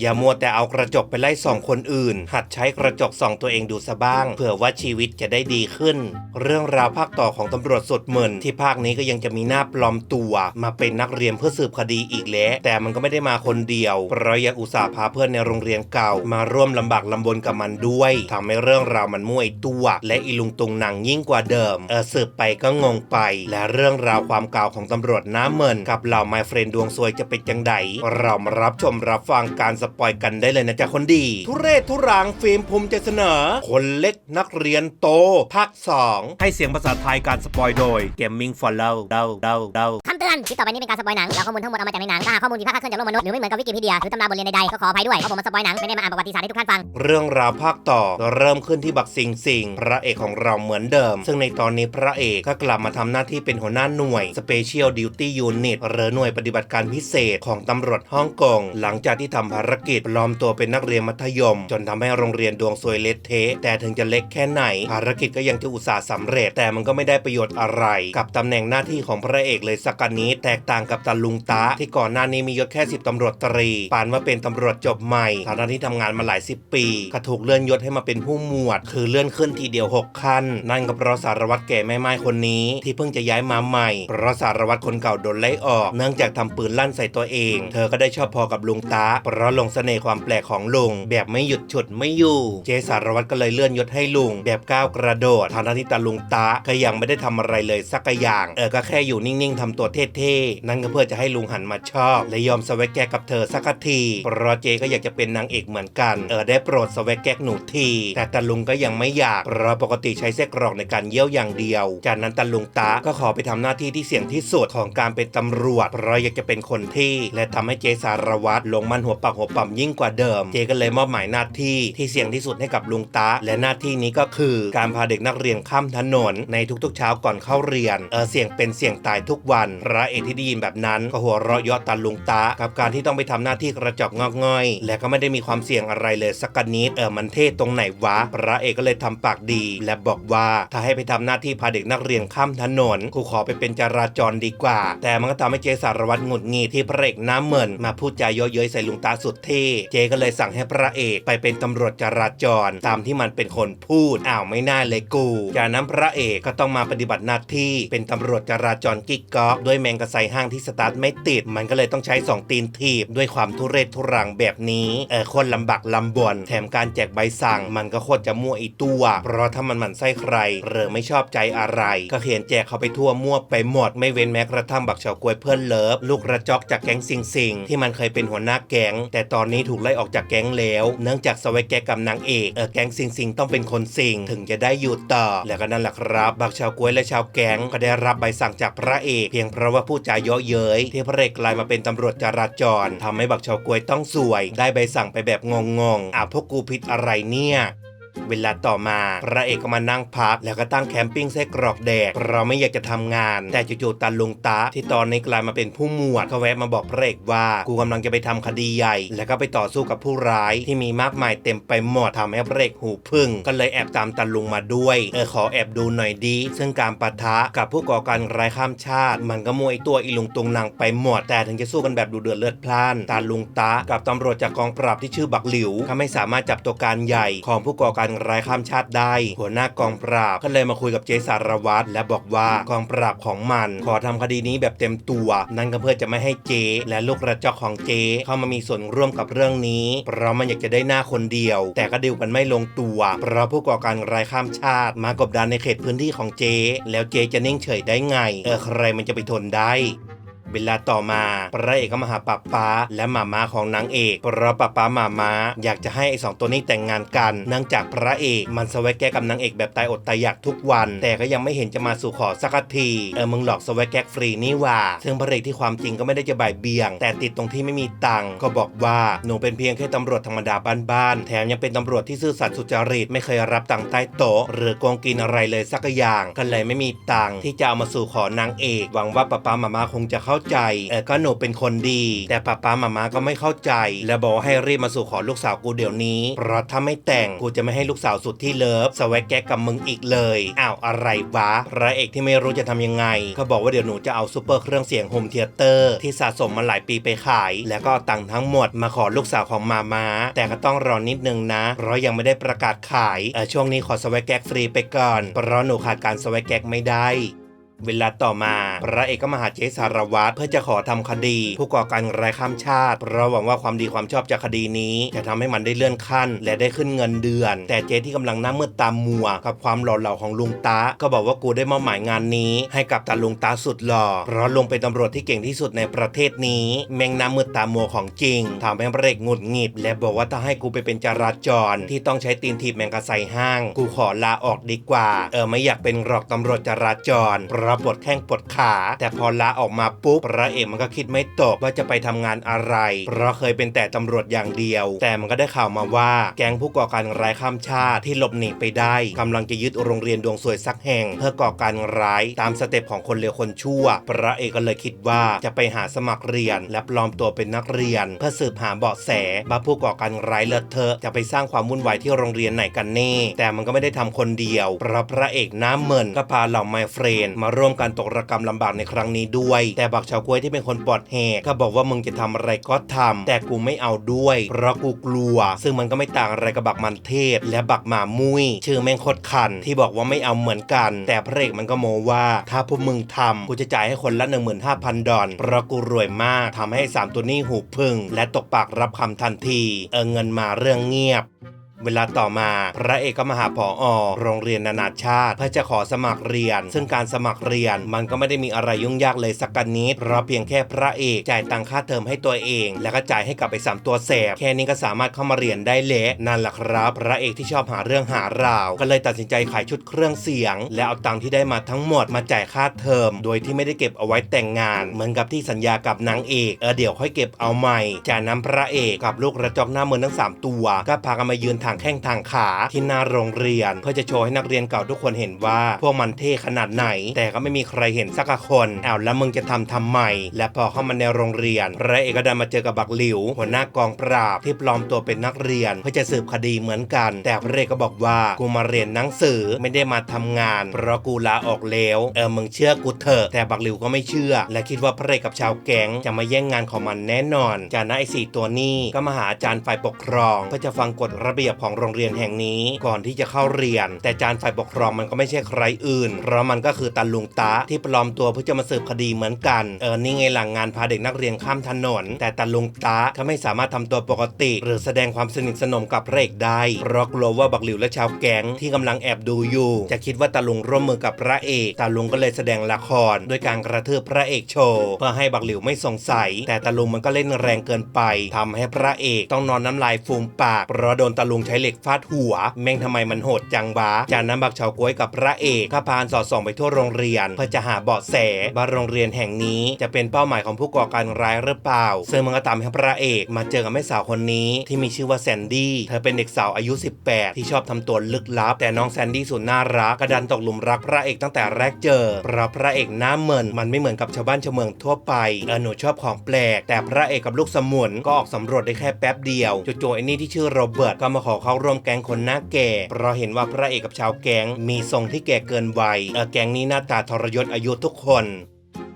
อย่ามัวแต่เอากระจกไปไล่ส่องคนอื่น หัดใช้กระจกส่องตัวเองดูซะบ้าง เผื่อว่าชีวิตจะได้ดีขึ้น เรื่องราวภาคต่อของตำรวจสุดเหมือนที่ภาคนี้ก็ยังจะมีหน้าปลอมตัว มาเป็นนักเรียนเพื่อสืบคดีอีกแล้ว แต่มันก็ไม่ได้มาคนเดียวเพราะยังอุตส่าห์พาเพื่อนในโรงเรียนเก่า มาร่วมลำบากลำบนกับมันด้วยทำให้เรื่องราวมันมั่วไอตัว และอีลุงตุงหนังยิ่งกว่าเดิม เออสืบไปก็งงไป และเรื่องราวความเก่าของตำรวจน้ำเหมินกับเหล่าไมเฟรนดวงซวยจะเป็นจังไดเรามารับชมรับฟังการสปอยกันได้เลยนะจ๊ะคนดี ทุเรศทุรังฟิล์มภูมิจะเสนอ คนเล็กนักเรียนโต ภาค 2 ให้เสียงภาษาไทยการสปอยโดย Gaming for l o w เดาเดาเดาคำเตือ นคลิปต่อไปนี้เป็นการสปอยหนังแล้วข้อมูลทั้งหมดเอามาจากในหนังถ้าหากข้อมูลผิดพลาดคเคลื่อนจากโลกมนุษย์หรือไม่เหมือนกับวิกิพีเดียหรือตำราบทเรียนใดๆก็ขออภัยด้วยเพราะผมมาสปอยหนังไม่ได้มาอ่านประวัติศาสตร์ให้ทุกท่านฟัง เรื่องราวภาคต่อเริ่มขึ้นที่บักซิงซิงพระเอกของเราเหมือนเดิม ซึ่งในตอนนี้พระเอกก็กลับมาทำหน้าที่เป็นหัวหน้าหน่วย Special Duty Unit หรือหน่วยปฏิบัติการพิเศษของตำรวจฮ่องกงหลังจากที่ทำภารกิจปลอมตัวเป็นนักเรียนมัธยม จนทำให้โรงเรียนดวงซวยเละเทะแต่ถึงจะเล็กแค่ไหน ภารกิจก็ยังจะอุตส่าห์สำเร็จ แต่มันก็ไม่ได้ประโยชน์อะไร กับตำแหน่งหน้าที่ของพระเอกเลยสักกันนี้แตกต่างกับตาลุงตาที่ก่อนหน้านี้มียศแค่สิบตำรวจตรีปานว่าเป็นตำรวจจบใหม่ฐานะที่ทำงานมาหลายสิบปีก็ถูกเลื่อนยศให้มาเป็นผู้หมวด คือเลื่อนขึ้นทีเดียว 6 ขั้น นั่นก็เพราะสารวัตรแก่แม่ไม้คนนี้ ที่เพิ่งจะย้ายมาใหม่เพราะสารวัตรคนเก่าโดนไล่ออก เนื่องจากทำปืนลั่นใส่ตัวเอง เธอก็ได้ชอบพอกับลุงตาเพราะลงเสน่ห์ความแปลกของลุงแบบไม่หยุดฉุดไม่อยู่ เจสารวัตรก็เลยเลื่อนยศให้ลุงแบบก้าวกระโดดฐานะที่ตาลุงตาก็ยังไม่ได้ทำอะไรเลยสักอย่าง เออก็แค่อยู่นิ่งๆทำตัวเท่ๆ นั่นก็เพื่อจะให้ลุงหันมาชอบ และยอมสวกแกกับเธอสักทีเพราะเจก็อยากจะเป็นนางเอกเหมือนกัน เออได้โปรดสวกแกหนูที แต่ตาลุงก็ยังไม่อยากเพราะปกติใช้เส้กรอกในการเยี่ยวอย่างเดียว จากนั้นตาลุงตาก็ขอไปทำหน้าที่ที่เสี่ยงที่สุดของการเป็นตำรวจ เพราะอยากจะเป็นคนที่ และทำให้เจสารวัตรลงมันหัวปักหัวปั๊มยิ่งกว่าเดิม เจก็เลยมอบหมายหน้าที่ที่เสี่ยงที่สุดให้กับลุงตาและหน้าที่นี้ก็คือ การพาเด็กนักเรียนข้ามถนนในทุกๆ เช้าก่อนเข้าเรียน เออเสี่ยงเป็นเสี่ยงตายทุกวันพระเอกที่ได้ยินแบบนั้น ก็หัวเราะเยาะตาลุงตา กับการที่ต้องไปทำหน้าที่กระจอกงอกง่อย และก็ไม่ได้มีความเสี่ยงอะไรเลยสักนิดเออมันเท่ตรงไหนวะ พระเอกก็เลยทำปากดี และบอกว่าถ้าให้ไปทำหน้าที่พาเด็กนักเรียนข้ามถนนกูขอไปเป็นจราจรดีกว่า แต่มันก็ทำให้เจสารวัตรหงุดหงิดที่พระเอกน้ำเหมินมาพูดจาเยาะเย้ยใส่ลุงตาสุดเท่เจก็เลยสั่งให้พระเอกไปเป็นตำรวจจราจร ตามที่มันเป็นคนพูดอ้าวไม่น่าเลยกูจากนั้นพระเอกก็ต้องมาปฏิบัติหน้าที่เป็นตำรวจจราจรกิ๊กก๊อกด้วยแมงกะไซห้างที่สตาร์ทไม่ติด มันก็เลยต้องใช้สองตีนถีบ ด้วยความทุเรศทุรังแบบนี้เออคนลำบากลำบน แถมการแจกใบสั่ง มันก็โคตรจะมั่วอีตัว เพราะถ้ามันหมั่นไส้ใคร หรือไม่ชอบใจอะไร ก็เขียนแจกเขาไปทั่วมั่วไปหมด ไม่เว้นแม้กระทั่งบักเฉากล้วยเพื่อนเลิฟลูกกระจอกจากแก๊งซิงซิงที่มันเคยเป็นหัวหน้าแก๊ง แต่ตอนนี้ถูกไล่ออกจากแก๊งแล้ว เนื่องจากสวยแกกับนางเอกเออแก๊งซิงซิงต้องเป็นคนซิงถึงจะได้อยู่ต่อแล้วก็นั่นแหละครับบักเฉากล้วยและชาวแก๊งก็ได้รับใบสั่งจากพระเอกเพียงเพราะว่าพูดจาเยาะเย้ยที่พระเอกกลายมาเป็นตำรวจจราจรทำให้บักชาวกล้วยต้องสวย ได้ใบสั่งไปแบบงงๆอะพวกกูผิดอะไรเนี่ย เวลาต่อมาพระเอกก็มานั่งพัก แล้วก็ตั้งแคมปิ้งไส้กรอกแดก เราไม่อยากจะทำงาน แต่จู่ๆตาลุงตาที่ตอนนี้กลายมาเป็นผู้หมวดเขาแวะมาบอกพระเอกว่า กูกำลังจะไปทำคดีใหญ่ แล้วก็ไปต่อสู้กับผู้ร้ายที่มีมากมายเต็มไปหมดทำให้พระเอกหูพึ่ง ก็เลยแอบตามตาลุงมาด้วยเออขอแอบดูหน่อยดี ซึ่งการปะทะกับผู้ก่อการร้ายข้ามชาติ มันก็มวยตัวอีลุงตุงนางไปหมดแต่ถึงจะสู้กันแบบดูเดือดเลือดพล่านตาลุงตากับตำรวจจากกองปราบที่ชื่อบักหลิวก็ไม่สามารถจับตัวการใหญ่ของผู้ก่อการร้ายข้ามชาติได้ หัวหน้ากองปราบก็เลยมาคุยกับเจสารวัตรและบอกว่ากองปราบของมัน ขอทำคดีนี้แบบเต็มตัว นั่นก็เพื่อจะไม่ให้เจ และลูกกระจอกของเจ เข้ามามีส่วนร่วมกับเรื่องนี้ เพราะมันอยากจะได้หน้าคนเดียว แต่ก็ดิวกันไม่ลงตัว เพราะผู้ก่อการร้ายข้ามชาติ มากบดานในเขตพื้นที่ของเจ แล้วเจจะนิ่งเฉยได้ไง เออใครมันจะไปทนได้ เวลาต่อมา พระเอกก็มาหาป้าป้าและหมาม้าของนางเอกเพราะป้าป้าหมาม้าอยากจะให้ไอ้สองตัวนี้แต่งงานกันเนื่องจากพระเอกมันสวัยแกกกับนางเอกแบบตายอดตายอยากทุกวัน แต่ก็ยังไม่เห็นจะมาสู่ขอสักทีเออมึงหลอกสวัยแกกฟรีนี่ว่า ซึ่งพระเอกที่ความจริงก็ไม่ได้จะบ่ายเบี่ยง แต่ติดตรงที่ไม่มีตังค์ก็บอกว่าหนูเป็นเพียงแค่ตำรวจธรรมดาบ้านๆแถมยังเป็นตำรวจที่ซื่อสัตย์สุจริตไม่เคยรับตังค์ใต้โต๊ะหรือโกงกินอะไรเลยสักอย่างก็เลยไม่มีตังค์ที่จะเอามาสู่ขอนางเอก หวังว่าป้าป้ามาม่าคงจะเข้าใจเออก็หนูเป็นคนดี แต่ป้าป้ามามาก็ไม่เข้าใจ และบอกให้รีบมาสู่ขอลูกสาวกูเดี๋ยวนี้เพราะถ้าไม่แต่งกูจะไม่ให้ลูกสาวสุดที่เลิฟสวักแกกับมึงอีกเลยอ้าวอะไรวะพระเอกที่ไม่รู้จะทำยังไงก็บอกว่าเดี๋ยวหนูจะเอาซูเปอร์เครื่องเสียงโฮมเทเตอร์ที่สะสมมาหลายปีไปขาย แล้วก็ตังทั้งหมดมาขอลูกสาวของมามาแต่ก็ต้องรอนิดนึงนะ เพราะยังไม่ได้ประกาศขายเออช่วงนี้ขอสวักแกฟรีไปก่อนเพราะหนูขาดการสวักแกไม่ได้ เวลาต่อมาพระเอกก็มาหาเจสารวัตรเพื่อจะขอทำคดี ผู้ก่อการร้ายข้ามชาติเพราะหวังว่าความดีความชอบจากคดีนี้ จะทำให้มันได้เลื่อนขั้น และได้ขึ้นเงินเดือน แต่เจที่กำลังหน้ามืดตามมัว กับความหล่อเหลาของลุงตาก็บอกว่ากูได้มอบหมายงานนี้ ให้กับตาลุงตาสุดหล่อเพราะลุงเป็นตำรวจที่เก่งที่สุดในประเทศนี้ แมงน้ามืดตามมัวของจริงทำให้พระเอกหงุดหงิด และบอกว่าถ้าให้กูไปเป็นจราจร ที่ต้องใช้ตีนถีบแมงกะไซห้าง กูขอลาออกดีกว่า เออไม่อยากเป็นหรอกตำรวจจราจรเพราะปวดแข้งปวดขา แต่พอลาออกมาปุ๊บพระเอกมันก็คิดไม่ตกว่าจะไปทำงานอะไรเพราะเคยเป็นแต่ตำรวจอย่างเดียว แต่มันก็ได้ข่าวมาว่า แก๊งผู้ก่อการร้ายข้ามชาติที่หลบหนีไปได้กำลังจะยึดโรงเรียนดวงสวยสักแห่ง เพื่อก่อการร้ายตามสเต็ปของคนเลวคนชั่ว พระเอกก็เลยคิดว่าจะไปหาสมัครเรียน และปลอมตัวเป็นนักเรียน เพื่อสืบหาเบาะแสว่าผู้ก่อการร้ายเลอะเทอะจะไปสร้างความวุ่นวายที่โรงเรียนไหนกันแน่แต่มันก็ไม่ได้ทำคนเดียวเพราะพระเอกน้ำเหมินก็พาเหล่าไมเฟรนมาร่วมกันตกระกรรมลำบากในครั้งนี้ด้วย แต่บักชาวกล้วยที่เป็นคนปลอดแหกก็บอกว่ามึงจะทำอะไรก็ทำแต่กูไม่เอาด้วย เพราะกูกลัว ซึ่งมันก็ไม่ต่างอะไรกับบักมันเทศ และบักหมามุยชื่อแม่งโคตรคัน ที่บอกว่าไม่เอาเหมือนกัน แต่พระเอกมันก็โมว่าถ้าพวกมึงทำกูจะจ่ายให้คนละ 15,000 ดอลเพราะกูรวยมากทำให้สามตัวนี้หูพึ่ง และตกปากรับคำทันที เออเงินมาเรื่องเงียบ เวลาต่อมา พระเอกก็มาหาผออโรงเรียนนานาชาติ เพื่อจะขอสมัครเรียน ซึ่งการสมัครเรียนมันก็ไม่ได้มีอะไรยุ่งยากเลยสักกันนิดเพราะเพียงแค่พระเอกจ่ายตังค่าเทอมให้ตัวเอง แล้วก็จ่ายให้กับไปสามตัวแสบแค่นี้ก็สามารถเข้ามาเรียนได้เละนั่นแหละครับ พระเอกที่ชอบหาเรื่องหาราว ก็เลยตัดสินใจขายชุดเครื่องเสียง และเอาตังค์ที่ได้มาทั้งหมดมาจ่ายค่าเทอม โดยที่ไม่ได้เก็บเอาไว้แต่งงาน เหมือนกับที่สัญญากับนางเอกเออเดี๋ยวค่อยเก็บเอาใหม่จากนั้นพระเอกกับลูกกระจอกหน้ามือทั้งสามตัว ก็พากันมายืนทางแข้งทางขาที่หน้าโรงเรียน เพื่อจะโชว์ให้นักเรียนเก่าทุกคนเห็นว่า พวกมันเท่ขนาดไหน แต่ก็ไม่มีใครเห็นสักคนอ้าวแล้วมึงจะทำทำไมและพอเข้ามาในโรงเรียนพระเอกก็ได้มาเจอกับบักหลิว หัวหน้ากองปราบที่ปลอมตัวเป็นนักเรียน เพื่อจะสืบคดีเหมือนกัน แต่พระเอกก็บอกว่ากูมาเรียนหนังสือไม่ได้มาทำงาน เพราะกูลาออกแล้วเออมึงเชื่อกูเถอะแต่บักหลิวก็ไม่เชื่อ และคิดว่าพระเอกกับชาวแก๊งจะมาแย่งงานของมันแน่นอนจากนั้นไอ้สี่ตัวนี้ก็มาหาอาจารย์ฝ่ายปกครองเพื่อจะฟังกฎระเบียบของโรงเรียนแห่งนี้ก่อนที่จะเข้าเรียน แต่อาจารย์ฝ่ายปกครองมันก็ไม่ใช่ใครอื่น เพราะมันก็คือตาลุงตาที่ปลอมตัวเพื่อจะมาสืบคดีเหมือนกันเออนี่ไงหลังงานพาเด็กนักเรียนข้ามถนน แต่ตาลุงตาก็ไม่สามารถทำตัวปกติ หรือแสดงความสนิทสนมกับพระเอกได้เพราะกลัวว่าบักหลิวและชาวแก๊งที่กำลังแอบดูอยู่ จะคิดว่าตาลุงร่วมมือกับพระเอกตาลุงก็เลยแสดงละครด้วยการกระทืบพระเอกโชว์เพื่อให้บักหลิวไม่สงสัย แต่ตาลุงมันก็เล่นแรงเกินไปทำให้พระเอกต้องนอนน้ำลายฟูมปากเพราะโดนตาลุงใช้เหล็กฟาดหัว แม่งทำไมมันโหดจังวะจากนั้นบักชาวก้วยกับพระเอกก็พานสอดส่องไปทั่วโรงเรียน เพื่อจะหาเบาะแสว่าโรงเรียนแห่งนี้จะเป็นเป้าหมายของผู้ก่อการร้ายหรือเปล่า ซึ่งมันก็ตามให้พระเอกมาเจอกับแม่สาวคนนี้ที่มีชื่อว่าแซนดี้เธอเป็นเด็กสาวอายุ 18 ที่ชอบทำตัวลึกลับ แต่น้องแซนดี้สุดน่ารักกระดันตกหลุมรักพระเอกตั้งแต่แรกเจอเพราะพระเอกหน้าเหมินมันไม่เหมือนกับชาวบ้านชาวเมืองทั่วไปเออหนูชอบของแปลก แต่พระเอกกับลูกสมุนก็ออกสำรวจได้แค่แป๊บเดียวจู่ๆไอ้นี่ที่ชื่อโรเบิร์ตก็มาขอเข้าร่วมแก๊งคนหน้าแก่ เพราะเห็นว่าพระเอกกับชาวแก๊งมีทรงที่แก่เกินวัยแก๊งนี้หน้าตาทรยศอายุทุกคน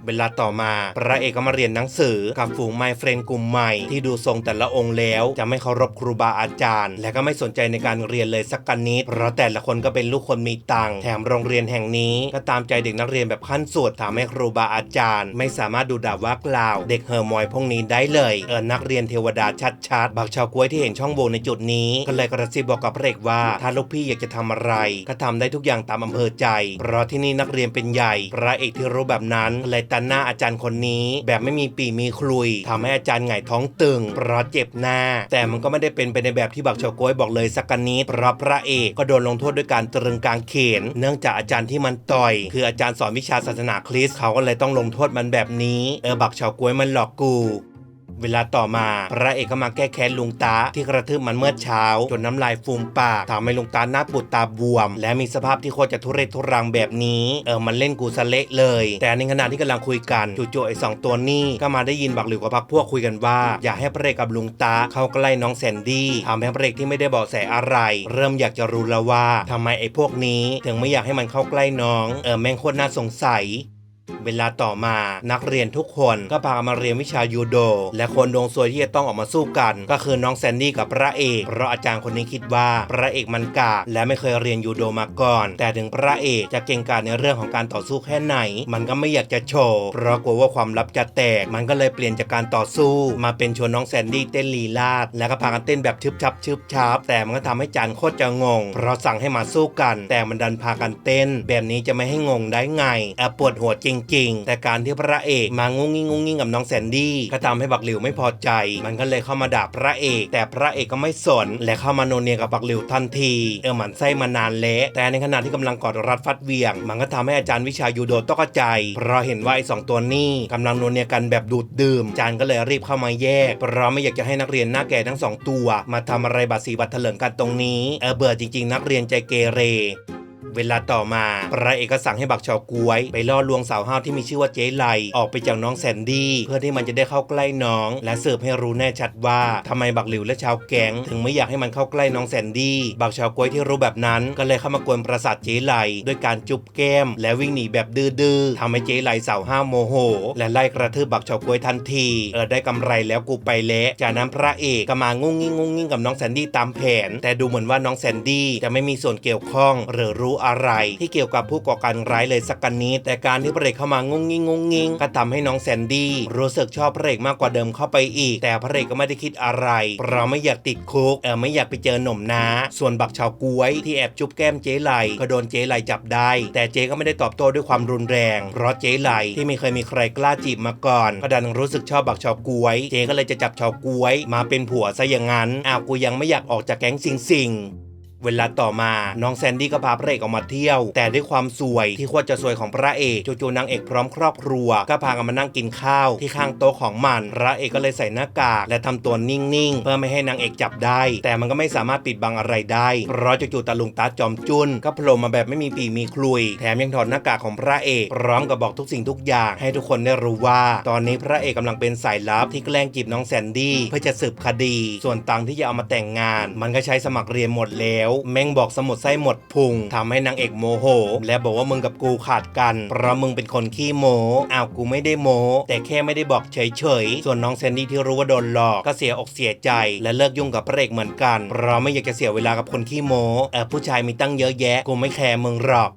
เวลาต่อมา พระเอกก็มาเรียนหนังสือกับฝูงไมเฟรนกลุ่มใหม่ ที่ดูทรงแต่ละองค์แล้ว จะไม่เคารพครูบาอาจารย์ และก็ไม่สนใจในการเรียนเลยสักกันนิดเพราะแต่ละคนก็เป็นลูกคนมีตังค์แถมโรงเรียนแห่งนี้ ก็ตามใจเด็กนักเรียนแบบขั้นสุดทำให้ครูบาอาจารย์ ไม่สามารถดูด่าว่ากล่าว เด็กเฮอร์มอยพวกนี้ได้เลยเออนักเรียนเทวดาชัดๆบักชาวกล้วยที่เห็นช่องโหว่ในจุดนี้ก็เลยกระซิบบอกกับพระเอกว่าถ้าลูกพี่อยากจะทำอะไร ก็ทำได้ทุกอย่างตามอำเภอใจ เพราะที่นี่นักเรียนเป็นใหญ่ พระเอกที่รู้แบบนั้นก็เลยตันหน้าอาจารย์คนนี้ แบบไม่มีปีมีคลุยทำให้อาจารย์หงายท้องตึงเพราะเจ็บหน้า แต่มันก็ไม่ได้เป็นไปในแบบที่บักเฉาก้วยบอกเลยสักกันนิดเพราะพระเอกก็โดนลงโทษด้วยการตรึงกางเขน เนื่องจากอาจารย์ที่มันต่อย คืออาจารย์สอนวิชาศาสนาคริสต์เขาก็เลยต้องลงโทษมันแบบนี้เออบักเฉาก้วยมันหลอกกู เวลาต่อมา พระเอกก็มาแก้แค้นลุงตาที่กระทืบมันเมื่อเช้า จนน้ำลายฟูมปากทำให้ลุงตาหน้าปูดตาบวม และมีสภาพที่โคตรจะทุเรศทุรังแบบนี้เออมันเล่นกูสะเละเลย แต่ในขณะที่กำลังคุยกันจู่ๆไอ้สองตัวนี้ก็มาได้ยินบักหลิวกับพักพวกคุยกันว่า อยากให้พระเอกกับลุงตาเข้าใกล้น้องแซนดี้ทำให้พระเอกที่ไม่ได้บอกแสอะไร เริ่มอยากจะรู้แล้วว่าทำไมไอ้พวกนี้ ถึงไม่อยากให้มันเข้าใกล้น้องเออแม่งโคตรน่าสงสัย เวลาต่อมานักเรียนทุกคนก็พากันมาเรียนวิชายูโด และคนดวงซวยที่จะต้องออกมาสู้กัน ก็คือน้องแซนดี้กับพระเอกเพราะอาจารย์คนนี้คิดว่าพระเอกมันกากและไม่เคยเรียนยูโดมาก่อน แต่ถึงพระเอกจะเก่งกาจในเรื่องของการต่อสู้แค่ไหน มันก็ไม่อยากจะโชว์เพราะกลัวว่าความลับจะแตก มันก็เลยเปลี่ยนจากการต่อสู้ มาเป็นชวนน้องแซนดี้เต้นลีลาดแล้วก็พากันเต้นแบบชึบชับชึบชับแต่มันก็ทำให้จานโคตรจะงง เพราะสั่งให้มาสู้กัน แต่มันดันพากันเต้น แบบนี้จะไม่ให้งงได้ไงแอบปวดหัวจริงๆแต่การที่พระเอกมางุ้งงิ้งงุ้งงิ้งกับน้องแซนดี้ก็ทำให้บักหลิวไม่พอใจ มันก็เลยเข้ามาด่าพระเอก แต่พระเอกก็ไม่สน และเข้ามาโนเนียกับบักหลิวทันที เออหมันไส้มานานแล้วแต่ในขณะที่กำลังกอดรัดฟัดเวียง มันก็ทำให้อาจารย์วิชายูโดตกใจายเพราะเห็นว่าไอ้สองตัวนี้กำลังโนเนียกันแบบดูดดื่ม อาจารย์ก็เลยรีบเข้ามาแยก เพราะไม่อยากจะให้นักเรียนหน้าแก่ทั้งสองตัว มาทำอะไรบาดสีบัดเถลิงกันตรงนี้ เออเบื่อจริง ๆ นักเรียนใจเกเร เวลาต่อมา พระเอกก็สั่งให้บักชาวกล้วย ไปล่อลวงสาวห้าวที่มีชื่อว่าเจ๊ไลออกไปจากน้องแซนดี้ เพื่อที่มันจะได้เข้าใกล้น้อง และสืบให้รู้แน่ชัดว่าทำไมบักหลิวและชาวแก๊งถึงไม่อยากให้มันเข้าใกล้น้องแซนดี้บักชาวกล้วยที่รู้แบบนั้น ก็เลยเข้ามากวนประสาทเจ๊ไลด้วยการจุบแก้ม และวิ่งหนีแบบดื้อๆทำให้เจ๊ไลสาวห้าวโมโห และไล่กระทืบบักชาวกล้วยทันทีเออได้กำไรแล้วกูไปแล้วจากนั้นพระเอกก็มางุ้งงิ้งงุ้งงิ้งกับน้องแซนดี้ตามแผน แต่ดูเหมือนว่าน้องแซนดี้จะไม่มีส่วนเกี่ยวข้องหรือรู้อะไรที่เกี่ยวกับผู้ก่อการร้ายเลยสักกันนิดแต่การที่พระเอกเข้ามางุ้งงิ้งงุ้งงิ้งก็ทำให้น้องแซนดี้รู้สึกชอบพระเอกมากกว่าเดิมเข้าไปอีก แต่พระเอกก็ไม่ได้คิดอะไรเพราะไม่อยากติดคุกเออไม่อยากไปเจอหนุ่มนาส่วนบักชาวกล้วยที่แอบจุ๊บแก้มเจ๊ไหลก็โดนเจ๊ไหลจับได้ แต่เจ๊ก็ไม่ได้ตอบโต้ด้วยความรุนแรง เพราะเจ๊ไหลที่ไม่เคยมีใครกล้าจีบมาก่อนก็ดันรู้สึกชอบบักชาวกล้วย เจ๊ก็เลยจะจับชาวกล้วย มาเป็นผัวซะอย่างนั้นอ้าวกูยังไม่อยากออกจากแก๊งสิงสิง เวลาต่อมาน้องแซนดี้ก็พาพระเอกออกมาเที่ยว แต่ด้วยความสวยที่ควรจะสวยของพระเอกจู่ๆนางเอกพร้อมครอบครัว ก็พากันมานั่งกินข้าว ที่ข้างโต๊ะของมันพระเอกก็เลยใส่หน้ากาก และทำตัวนิ่งๆ เพื่อไม่ให้นางเอกจับได้ แต่มันก็ไม่สามารถปิดบังอะไรได้เพราะจู่ๆตาลุงตาจอมจุนก็โผล่มาแบบไม่มีปีมีคลุย แถมยังถอดหน้ากากของพระเอก พร้อมกับบอกทุกสิ่งทุกอย่างให้ทุกคนได้รู้ว่า ตอนนี้พระเอกกำลังเป็นสายลับที่แกล้งจีบน้องแซนดี้เพื่อจะสืบคดี ส่วนตังที่จะเอามาแต่งงาน มันก็ใช้สมัครเรียนหมดแล้วแม่งบอกสมุดไส้หมดพุงทำให้นางเอกโมโห และบอกว่ามึงกับกูขาดกัน เพราะมึงเป็นคนขี้โมอ้าวกูไม่ได้โม แต่แค่ไม่ได้บอกเฉยๆ ส่วนน้องแซนดี้ที่รู้ว่าโดนหลอกก็เสียอกเสียใจและเลิกยุ่งกับพระเอกเหมือนกัน เพราะไม่อยากจะเสียเวลากับคนขี้โมเออผู้ชายมีตั้งเยอะแยะ กูไม่แคร์มึงหรอก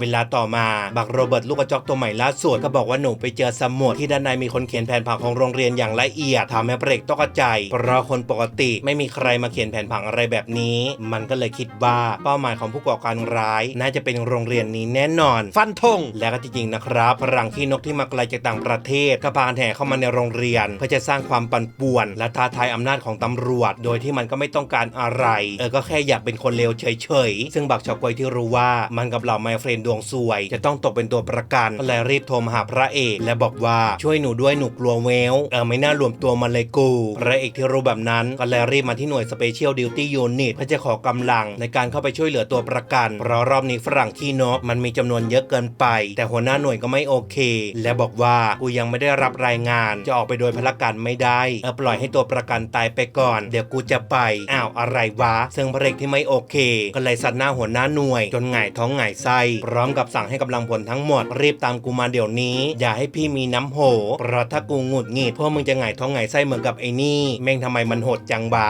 เวลาต่อมาบักโรเบิร์ตลูกกระจอกตัวใหม่ล่าสุดก็บอกว่าหนูไปเจอสมุดที่ด้านในมีคนเขียนแผนผังของโรงเรียนอย่างละเอียดทำให้พระเอกตกใจเพราะคนปกติไม่มีใครมาเขียนแผนผังอะไรแบบนี้ มันก็เลยคิดว่าเป้าหมายของผู้ก่อการร้าย น่าจะเป็นโรงเรียนนี้แน่นอน ฟันธงและก็จริงๆนะครับฝรั่งขี้นกที่มาไกลจากต่างประเทศก็พานแห่เข้ามาในโรงเรียนเพื่อจะสร้างความปั่นป่วน และท้าทายอำนาจของตำรวจ โดยที่มันก็ไม่ต้องการอะไรเออก็แค่อยากเป็นคนเลวเฉยๆซึ่งบักชาวกวยที่รู้ว่ามันกับเหล่าไมเฟรนดวงซวย จะต้องตกเป็นตัวประกันก็เลยรีบโทรมาหาพระเอก และบอกว่าช่วยหนูด้วยหนูกลัวเวลเออไม่น่ารวมตัวมาเลยกู พระเอกที่รู้แบบนั้นก็เลยรีบมาที่หน่วยสเปเชียลดิวตี้ยูนิตเพื่อจะขอกำลังในการเข้าไปช่วยเหลือตัวประกัน เพราะรอบนี้ฝรั่งขี้นกมันมีจำนวนเยอะเกินไป แต่หัวหน้าหน่วยก็ไม่โอเค และบอกว่ากูยังไม่ได้รับรายงาน จะออกไปโดยพละการไม่ได้เออปล่อยให้ตัวประกันตายไปก่อน เดี๋ยวกูจะไปอ้าวอะไรวะซึ่งพระเอกที่ไม่โอเค ก็เลยสัดหน้าหัวหน้าหน่วย จนหงายท้องหงายไส้พร้อมกับสั่งให้กำลังพลทั้งหมด รีบตามกูมาเดี๋ยวนี้ อย่าให้พี่มีน้ำโหเพราะถ้ากูหงุดหงิดพวกมึงจะไงท้องไงไส้เหมือนกับไอ้นี่แม่งทำไมมันโหดจังบา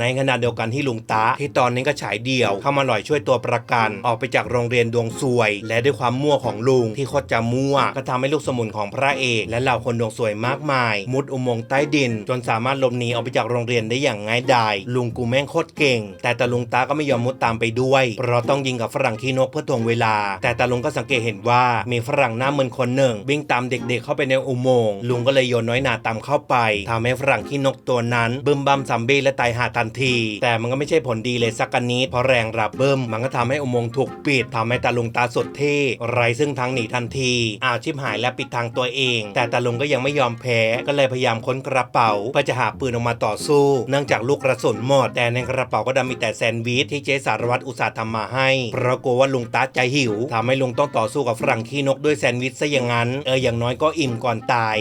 ในขณะเดียวกันที่ลุงตาที่ตอนนี้ก็ฉายเดี่ยวเข้ามาหน่อยช่วยตัวประกัน ออกไปจากโรงเรียนดวงซวย และด้วยความมั่วของลุงที่โคตรจะมั่ว ก็ทำให้ลูกสมุนของพระเอกและเหล่าคนดวงสวยมากมาย มุดอุโมงค์ใต้ดิน จนสามารถหลบหนีออกไปจากโรงเรียนได้อย่างง่ายดายลุงกูแม่งโคตรเก่ง แต่ตาลุงตาก็ไม่ยอมมุดตามไปด้วยเพราะต้องยิงกับฝรั่งขี้นกเพื่อทวงเวลา แต่ตาลุงก็สังเกตเห็นว่ามีฝรั่งหน้ามึนคนหนึ่งวิ่งตามเด็กๆ เข้าไปในอุโมงค์ลุงก็เลยโยนน้อยหนาตามเข้าไปทำให้ฝรั่งขี้นกตัวนั้นบึมบัมซัมบี้และตายหาทันนที แต่มันก็ไม่ใช่ผลดีเลยสักกนิดเพราะแรงระเบิ้มมันก็ทำให้อุโมงค์ถูกปิดทำให้ตาลุงตาสดเท่ไรซึ่งทางหนีทันทีอ้าวชิบหายและปิดทางตัวเอง แต่ตาลุงก็ยังไม่ยอมแพ้ก็เลยพยายามค้นกระเป๋าเพื่อจะหาปืนออกมาต่อสู้ เนื่องจากลูกกระสุนหมดแต่ในกระเป๋าก็ดันมีแต่แซนด์วิชที่เจสารวัตรอุตส่าห์ทำมาให้เพราะกลัวว่าลุงตาจะหิวทำให้ลุงต้องต่อสู้กับฝรั่งขี้นกด้วยแซนด์วิชซะอย่างนั้นเอออย่างน้อยก็อิ่มก่อนตาย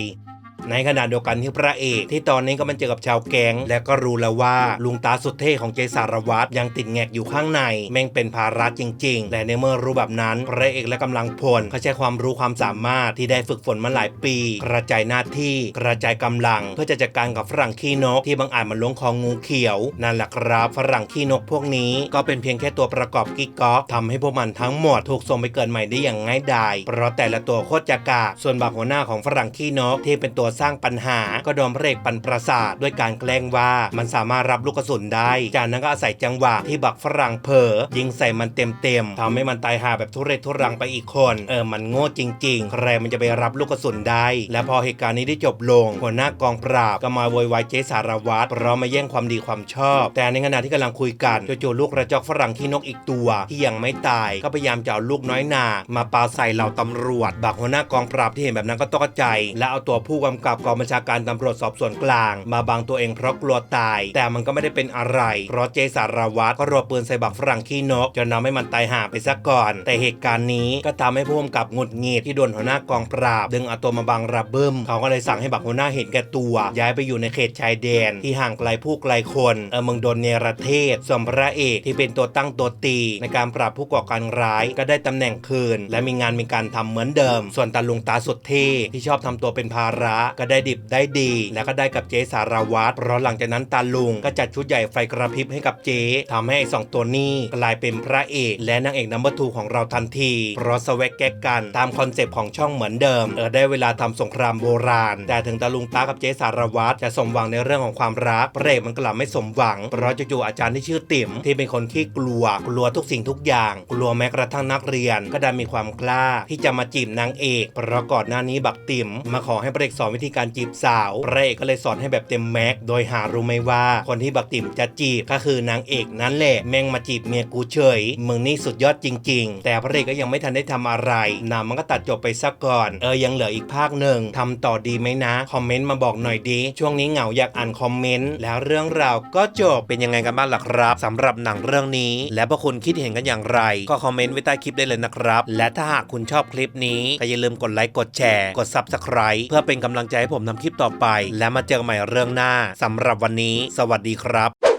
ในขณะเดียวกันที่พระเอกที่ตอนนี้ก็มันเจอกับชาวแก๊งและก็รู้แล้วว่าลุงตาสุดเท่ของเจสารวัตรยังติดแงกอยู่ข้างใน แม่งเป็นภาระจริงๆ แต่ในเมื่อรู้แบบนั้น พระเอกและกำลังพลเขาใช้ความรู้ความสามารถที่ได้ฝึกฝนมาหลายปี กระจายหน้าที่กระจายกำลัง เพื่อจะจัดการกับฝรั่งขี้นกที่บังอาจมาล้วงคองงูเขียวนั่นแหละครับฝรั่งขี้นกพวกนี้ก็เป็นเพียงแค่ตัวประกอบกิ๊กก๊อกทำให้พวกมันทั้งหมดถูกส่งไปเกิดใหม่ได้อย่างง่ายดายเพราะแต่ละตัวโคตรจะกาส่วนบักหัวหน้าของฝรั่งขี้นกที่เป็นตัวสร้างปัญหาก็โดนพระเอกปันประสาทด้วยการแกล้งว่ามันสามารถรับลูกกระสุนได้ จากนั้นก็อาศัยจังหวะที่บักฝรั่งเผลอยิงใส่มันเต็มๆทำให้มันตายหาแบบทุเรศทุรังไปอีกคนเออมันโง่จริงๆ ใครมันจะไปรับลูกกระสุนได้ และพอเหตุการณ์นี้ได้จบลงหัวหน้ากองปราบก็มาโวยวายเจสารวัตรเพราะมาแย่งความดีความชอบ แต่ในขณะที่กำลังคุยกันจู่ๆลูกกระจอกฝรั่งขี้นกอีกตัวที่ยังไม่ตายก็พยายามจะเอาลูกน้อยนามาปาใส่เหล่าตำรวจ บักหัวหน้ากองปราบที่เห็นแบบนั้นก็ตกใจ และเอาตัวผู้กำกับกองบัญชาการตำรวจสอบสวนกลาง มาบังตัวเองเพราะกลัวตาย แต่มันก็ไม่ได้เป็นอะไร เพราะเจสารวัตรก็รัวปืนใส่บักฝรั่งขี้นกจนทำให้มันตายห่าไปซะก่อน แต่เหตุการณ์นี้ก็ทำให้ผู้กำกับหงุดหงิดที่โดนหัวหน้ากองปราบ ดึงเอาตัวมาบังระเบิ้มเขาก็เลยสั่งให้บักหัวหน้าเห็นแก่ตัว ย้ายไปอยู่ในเขตชายแดน ที่ห่างไกลผู้ไกลคนเออเมืองโดนเนรเทศส่วนพระเอกที่เป็นตัวตั้งตัวตี ในการปราบผู้ก่อการร้าย ก็ได้ตำแหน่งคืน และมีงานมีการทำเหมือนเดิม ส่วนตาลุงตาสุดเท่ที่ชอบทำตัวเป็นภาระก็ได้ดิบได้ดี และก็ได้กับเจ๊สารวัตรเพราะหลังจากนั้นตาลุงก็จัดชุดใหญ่ไฟกระพริบให้กับเจ๊ทำให้ไอ้สองตัวนี้กลายเป็นพระเอกและนางเอกนัมเบอร์ทูของเราทันทีเพราะสวกแกกกันตามคอนเซปต์ของช่องเหมือนเดิมเออได้เวลาทำสงครามโบราณ แต่ถึงตาลุงตากับเจ๊สารวัตรจะสมหวังในเรื่องของความรักพระเอกมันกลับไม่สมหวัง เพราะจู่ๆอาจารย์ที่ชื่อติ๋มที่เป็นคนที่กลัวกลัวทุกสิ่งทุกอย่าง กลัวแม้กระทั่งนักเรียน ก็ได้มีความกล้าที่จะมาจีบนางเอกเพราะก่อนหน้านี้บักติ๋มมาขอให้พระเอกสอนวิธีการจีบสาวพระเอกก็เลยสอนให้แบบเต็มแม็ก โดยหารู้ไหมว่า คนที่บักติ๋มจะจีบก็คือนางเอกนั่นแหละ แม่งมาจีบเมียกูเฉย มึงนี่สุดยอดจริง ๆ แต่พระเอกก็ยังไม่ทันได้ทำอะไรนามันก็ตัดจบไปซะก่อน เออยังเหลืออีกภาคหนึ่งทำต่อดีไหมนะ คอมเมนต์มาบอกหน่อยดีช่วงนี้เหงาอยากอ่านคอมเมนต์แล้วเรื่องราวก็จบเป็นยังไงกันบ้างล่ะครับสำหรับหนังเรื่องนี้ และพวกคุณคิดเห็นกันอย่างไร ก็คอมเมนต์ไว้ใต้คลิปได้เลยนะครับ และถ้าหากคุณชอบคลิปนี้ก็อย่าลืมกดไลค์กดแชร์กด Subscribe เพื่อเป็นกำลังใจให้ผมทำคลิปต่อไป และมาเจอกันใหม่เรื่องหน้าสำหรับวันนี้ สวัสดีครับ